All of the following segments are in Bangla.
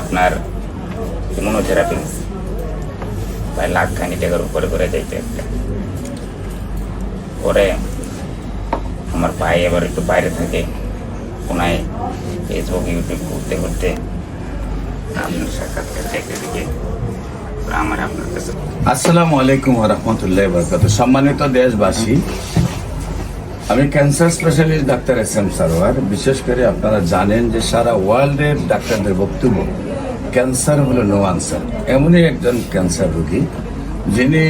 আপনার ইমিউনোথেরাপি প্রায় লাখ খানি টাকার উপরে করে যাইতে একটা পরে আমার ভাই এবার একটু বাইরে থাকে কোনায় ফেসবুক ইউটিউব ঘুরতে ঘুরতে আপনার সাক্ষাৎকার দেখতে দেখে আমার আপনার কাছে আসসালামু আলাইকুম রহমতুল্লাহ বরকাত সম্মানিত দেশবাসী আমি cancer specialist doctor S M Sarwar. বিশেষ করে আপনারা জানেন যে সারা ওয়ার্ল্ডের ডাক্তারদের বক্তব্য ক্যান্সার হলো নো আনসার এমনই একজন ক্যান্সার রোগী যিনি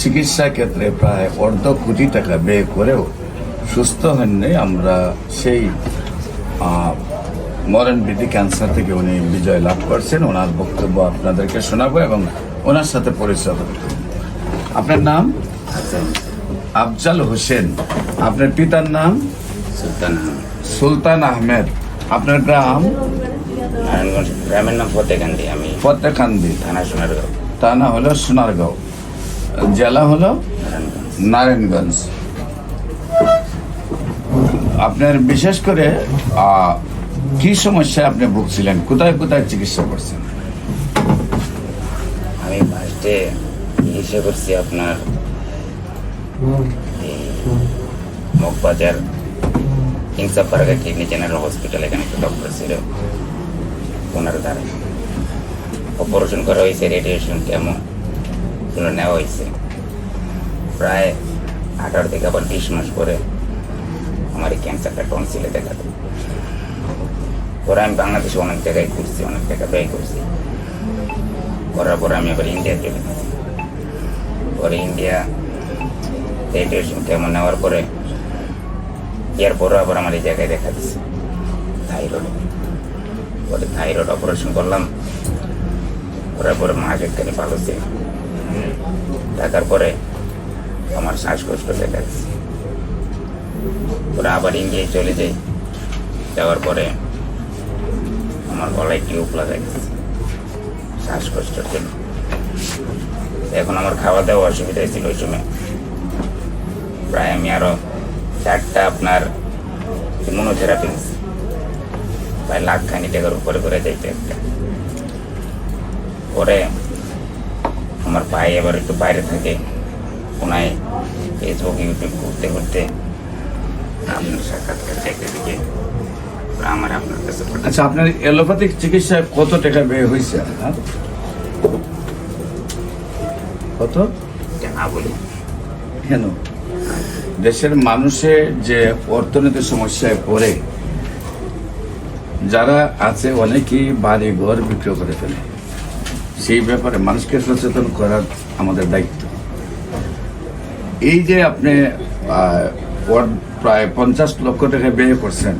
চিকিৎসা ক্ষেত্রে প্রায় অর্ধ কোটি টাকা ব্যয় করেও সুস্থ হননি। আমরা সেই আহ, মরণ বিধি ক্যান্সার থেকে উনি বিজয় লাভ করছেন। ওনার বক্তব্য আপনাদেরকে শোনাবো এবং ওনার সাথে পরিচয় আপনার নাম? আফজাল হোসেন। আপনার পিতার নাম? সুলতান আহমেদ। সুলতান আহমেদ। আপনার গ্রাম? নারায়ণগঞ্জ গ্রামের নাম ফতেকান্দি আমি ফতেকান্দি থানা সোনারগাঁও। থানা হলো সোনারগাঁও। জেলা হলো? নারায়ণগঞ্জ। আপনার বিশেষ করে কি সমস্যায় আপনি ভুগছিলেন? কোথায় কোথায় চিকিৎসা করছেন? আমি ফার্স্টে ইসে করছি আপনার মগবাজার কিংসা পার্কের কিডনি জেনারেল হসপিটাল এখানে একটা ডক্টর ছিল। ওনার দ্বারা। অপারেশন করা হয়েছে রেডিয়েশন কেমন এগুলো নেওয়া হয়েছে। প্রায় আঠারো থেকে আবার বিশ মাস পরে আমার এই ক্যান্সারটা টনসিলে দেখা দেয়। পরে আমি বাংলাদেশে অনেক জায়গায় ঘুরছি, অনেক টাকা ব্যয় করছি। করার পরে আমি আবার ইন্ডিয়া চলে গেছি। পরে ইন্ডিয়া রেডিয়েশন কেমন নেওয়ার পরে এরপরও আবার আমার এই জায়গায় দেখা দিচ্ছে থাইরয়েড পরে থাইরয়েড অপারেশন করলাম করার পরে মাস একখানি ভালো ছিল থাকার পরে আমার শ্বাসকষ্ট দেখা দিচ্ছে পরে আবার ইন্ডিয়ায় চলে যাই যাওয়ার পরে আমার গলায় টিউব লাগাই শ্বাসকষ্টের জন্য এখন আমার খাওয়া দাওয়া অসুবিধা ছিল ওই সময়। প্রায় আমি আরও চারটা আপনার ইমিউনোথেরাপি প্রায় লাখ খানি টাকার উপরে করে যাইতে একটা। পরে আমার ভাই এবার একটু বাইরে থাকে কোনায় ফেসবুক ইউটিউব ঘুরতে ঘুরতে আপনার সাক্ষাৎকার দেখতে দেখে। আমার আপনার কাছে আচ্ছা আপনার এলোপ্যাথিক চিকিৎসায় কত টাকা ব্যয় হয়েছে আপনার? কত? এটা না বলি? কেন? দেশের মানুষের যে অর্থনৈতিক সমস্যায় পড়ে, যারা আছে অনেকেই বাড়ি ঘর বিক্রি করে ফেলে। সেই ব্যাপারে মানুষকে সচেতন করার আমাদের দায়িত্ব। এই যে আপনি প্রায় পঞ্চাশ লক্ষ টাকা ব্যয় করছেন,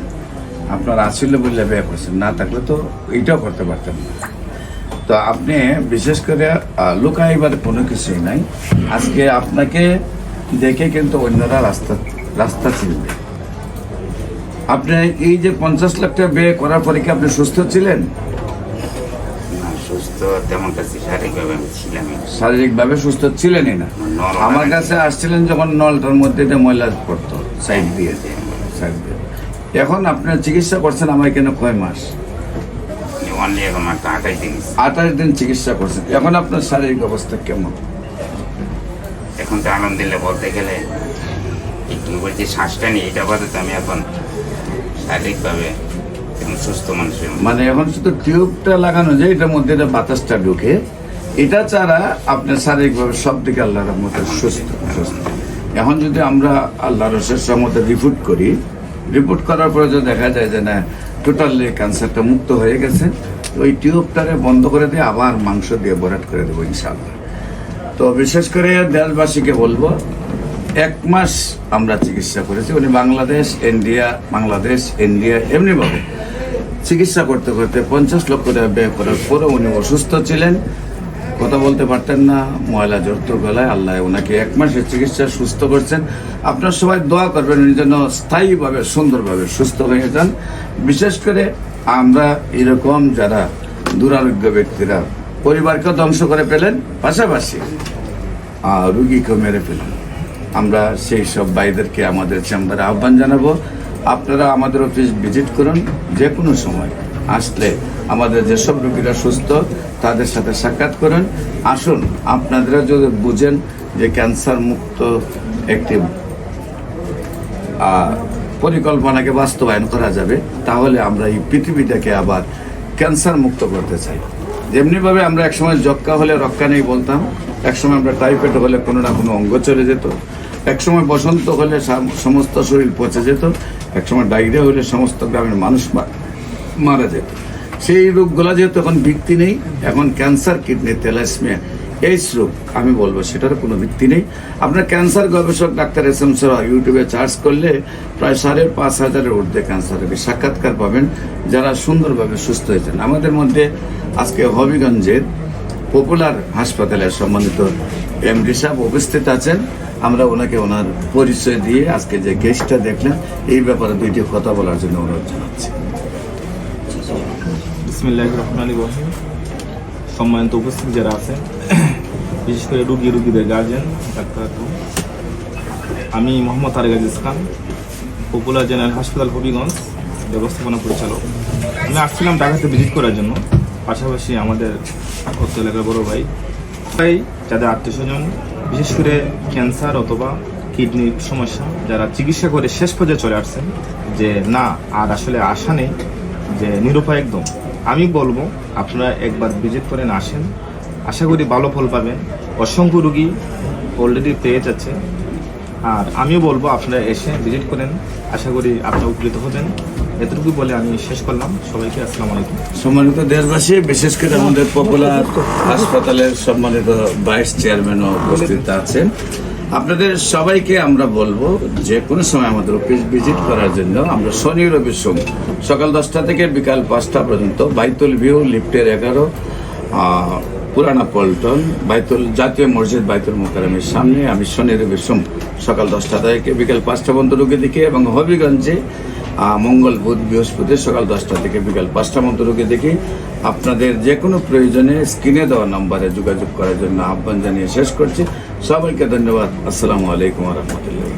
আপনার আসলে বললে ব্যয় করছেন, না থাকলে তো এইটাও করতে পারতেন না। তো আপনি বিশেষ করে লুকাইবার কোনো কিছুই নাই। আজকে আপনাকে দেখে কিন্তু অন্যরা রাস্তা রাস্তা চিনবে। আপনি এই যে পঞ্চাশ লাখ টাকা ব্যয় করার পরে কি আপনি সুস্থ ছিলেন? সুস্থ তেমন কাছে শারীরিকভাবে আমি শারীরিকভাবে সুস্থ ছিলেনই না। আমার কাছে আসছিলেন যখন নলটার মধ্যে ময়লা পড়তো সাইড দিয়ে সাইড দিয়ে। এখন আপনার চিকিৎসা করছেন আমার এখানে কয় মাস? অনলি এখন আঠাশ দিন। আঠাশ দিন চিকিৎসা করছেন। এখন আপনার শারীরিক অবস্থা কেমন? এখন তো আলহামদুলিল্লাহ বলতে গেলে তুমি বলছি শ্বাসটা নিয়ে, এটা বাদে আমি এখন শারীরিকভাবে সুস্থ মানে এখন শুধু টিউবটা লাগানো যায় এটার মধ্যে যে বাতাসটা ঢুকে, এটা ছাড়া আপনার শারীরিকভাবে সব দিকে আল্লাহর মতো সুস্থ এখন যদি আমরা আল্লাহর রসের মতো রিপোর্ট করি রিপোর্ট করার পরে যদি দেখা যায় যে, না টোটালি ক্যান্সারটা মুক্ত হয়ে গেছে। ওই টিউবটারে বন্ধ করে দিয়ে আবার মাংস দিয়ে ভরাট করে দেবো, ইনশাআল্লাহ। তো বিশেষ করে দেশবাসীকে বলব, এক মাস আমরা চিকিৎসা করেছি। উনি বাংলাদেশ, ইন্ডিয়া বাংলাদেশ, ইন্ডিয়া, এমনিভাবে চিকিৎসা করতে করতে পঞ্চাশ লক্ষ টাকা ব্যয় করার পরে উনি অসুস্থ ছিলেন। কথা বলতে পারতেন না, ময়লা জড়ত গলায়, আল্লাহ ওনাকে এক মাসের চিকিৎসা সুস্থ করছেন। আপনার সবাই দোয়া করবেন উনি যেন স্থায়ীভাবে, সুন্দরভাবে সুস্থ হয়ে যান। বিশেষ করে আমরা এরকম যারা দুরারোগ্য ব্যক্তিরা পরিবারকে ধ্বংস করে ফেলেন পাশাপাশি আহ, রুগীকে মেরে ফেলেন। আমরা সেই সব ভাইদেরকে আমাদের চেম্বারে আহ্বান জানাব। আপনারা আমাদের অফিস ভিজিট করুন যে কোনো সময় আসলে আমাদের যেসব রোগীরা সুস্থ তাদের সাথে সাক্ষাৎ করেন। আসুন আপনারা যদি বুঝেন যে ক্যান্সার মুক্ত একটি পরিকল্পনাকে বাস্তবায়ন করা যাবে তাহলে আমরা এই পৃথিবীটাকে আবার ক্যান্সার মুক্ত করতে চাই। যেমনিভাবে আমরা একসময় যক্কা হলে রক্ষা নেই বলতাম, একসময় আমরা টাইফয়েড হলে কোনো না কোনো অঙ্গ চলে যেত, একসময় বসন্ত হলে সমস্ত শরীর পচে যেত, একসময় ডায়রিয়া হলে সমস্ত গ্রামের মানুষ মারা যেত। সেই রোগগুলো যেহেতু এখন ভিত্তি নেই, এখন ক্যান্সার, কিডনি তেলাসমিয়া এইস রোগ, আমি বলব সেটার কোনো ভিত্তি নেই। আপনার ক্যান্সার গবেষক ডাক্তার এস এম সরা ইউটিউবে চার্জ করলে প্রায় সাড়ে পাঁচ হাজারের ঊর্ধ্বে ক্যান্সার রোগী সাক্ষাৎকার পাবেন, যারা সুন্দরভাবে সুস্থ হয়েছেন। আমাদের মধ্যে আজকে হবিগঞ্জের পপুলার হাসপাতালের সম্মানিত এমডি সাহেব উপস্থিত আছেন। আমরা ওনাকে ওনার পরিচয় দিয়ে আজকে যে কেসটা দেখলেন এই ব্যাপারে দুইটি কথা বলার জন্য অনুরোধ জানাচ্ছি। সম্মানিত উপস্থিত যারা আছেন, বিশেষ করে রুগী, রুগীদের গার্জেন ডাক্তার আমি মোহাম্মদ তারেক আজিজ খান, পপুলার জেনারেল হাসপাতাল হবিগঞ্জ, ব্যবস্থাপনা পরিচালক। আমি আসছিলাম ঢাকাতে ভিজিট করার জন্য। পাশাপাশি আমাদের অত্র এলাকার বড় ভাই। তাই যাদের আত্মীয় স্বজন বিশেষ করে ক্যান্সার অথবা কিডনির সমস্যা, যারা চিকিৎসা করে শেষ পর্যায়ে চলে আসছেন, যে না, আর আসলে আশা নেই, যে নিরুপায় একদম। আমি বলব, আপনারা একবার ভিজিট করেন আসেন। আশা করি ভালো ফল পাবেন। অসংখ্য রুগী অলরেডি পেয়ে যাচ্ছে। আর আমিও বলব আপনারা এসে ভিজিট করেন। আশা করি আপনারা উপকৃত হবেন। এতটুকু বলে আমি শেষ করলাম। সবাইকে আসসালামু আলাইকুম। সম্মানিত দেশবাসী, বিশেষ করে আমাদের পপুলার হাসপাতালের সম্মানিত ভাইস চেয়ারম্যানও উপস্থিত আছেন। আপনাদের সবাইকে আমরা বলব, যে কোনো সময় আমাদের অফিস ভিজিট করার জন্য আমরা শনি, রবি, সোম সকাল দশটা থেকে বিকাল পাঁচটা পর্যন্ত বাইতুল ভিউ, লিফটের এগারো পুরানা পল্টন, বাইতুল, জাতীয় মসজিদ বাইতুল মোকারমের সামনে আমি শনি রবি সকাল দশটা থেকে বিকাল পাঁচটা পর্যন্ত রোগী দেখি এবং হবিগঞ্জে মঙ্গল বুধ বৃহস্পতি সকাল দশটা থেকে বিকাল পাঁচটা মতো রোগী দেখি আপনাদের যে কোনো প্রয়োজনে স্ক্রিনে দেওয়া নম্বরে যোগাযোগ করার জন্য আহ্বান জানিয়ে শেষ করছি। সবাইকে ধন্যবাদ। আসসালামু আলাইকুম রহমতুল্লাহ।